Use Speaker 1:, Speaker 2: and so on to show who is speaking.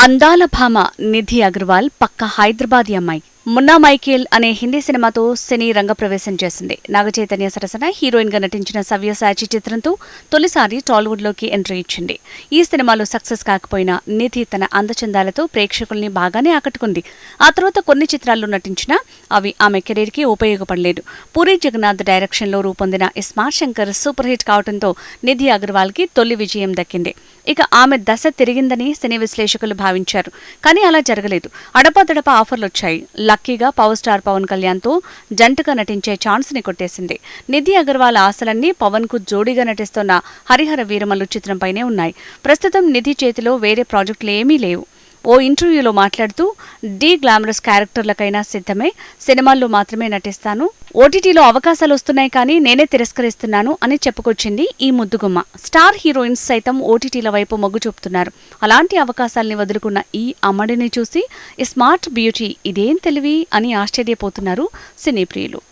Speaker 1: అందాల భామ నిధి అగర్వాల్ పక్క హైదరాబాదీ అమ్మాయి. మున్నా మైకేల్ అనే హిందీ సినిమాతో సినీ రంగప్రవేశం చేసింది. నాగచైతన్య సరసన హీరోయిన్గా నటించిన సవ్యసాచి చిత్రంతో తొలిసారి టాలీవుడ్లోకి ఎంట్రీ ఇచ్చింది. ఈ సినిమాలో సక్సెస్ కాకపోయినా నిధి తన అందచందాలతో ప్రేక్షకుల్ని బాగానే ఆకట్టుకుంది. ఆ తర్వాత కొన్ని చిత్రాల్లో నటించినా అవి ఆమె కెరీర్కి ఉపయోగపడలేదు. పూరి జగన్నాథ్ డైరెక్షన్లో రూపొందిన iSmart smart Shankar super hit కావడంతో నిధి అగర్వాల్కి తొలి విజయం దక్కింది. ఇక ఆమె దశ తిరిగిందని సినీ విశ్లేషకులు భావించారు. కానీ అలా జరగలేదు. అడపాదడపా ఆఫర్లు వచ్చాయి లక్కీగా పవర్ స్టార్ పవన్ కళ్యాణ్తో జంటగా నటించే ఛాన్స్ని కొట్టేసింది. నిధి అగర్వాల్ ఆశలన్నీ పవన్కు జోడీగా నటిస్తున్న హరిహర వీరమల్లు చిత్రంపైనే ఉన్నాయి. ప్రస్తుతం నిధి చేతిలో వేరే ప్రాజెక్టులు ఏమీ లేవు. ఓ ఇంటర్వ్యూలో మాట్లాడుతూ డీ గ్లామరస్ క్యారెక్టర్లకైనా సిద్ధమే. సినిమాల్లో మాత్రమే నటిస్తాను. ఓటీటీలో అవకాశాలు వస్తున్నాయి కానీ నేనే తిరస్కరిస్తున్నాను అని చెప్పుకొచ్చింది ఈ ముద్దుగుమ్మ. స్టార్ హీరోయిన్స్ సైతం ఓటీటీల వైపు మొగ్గు చూపుతున్నారు. అలాంటి అవకాశాల్ని వదులుకున్న ఈ అమ్మడిని చూసి ఈ స్మార్ట్ బ్యూటీ ఇదేం తెలివి అని ఆశ్చర్యపోతున్నారు సినీ ప్రియులు.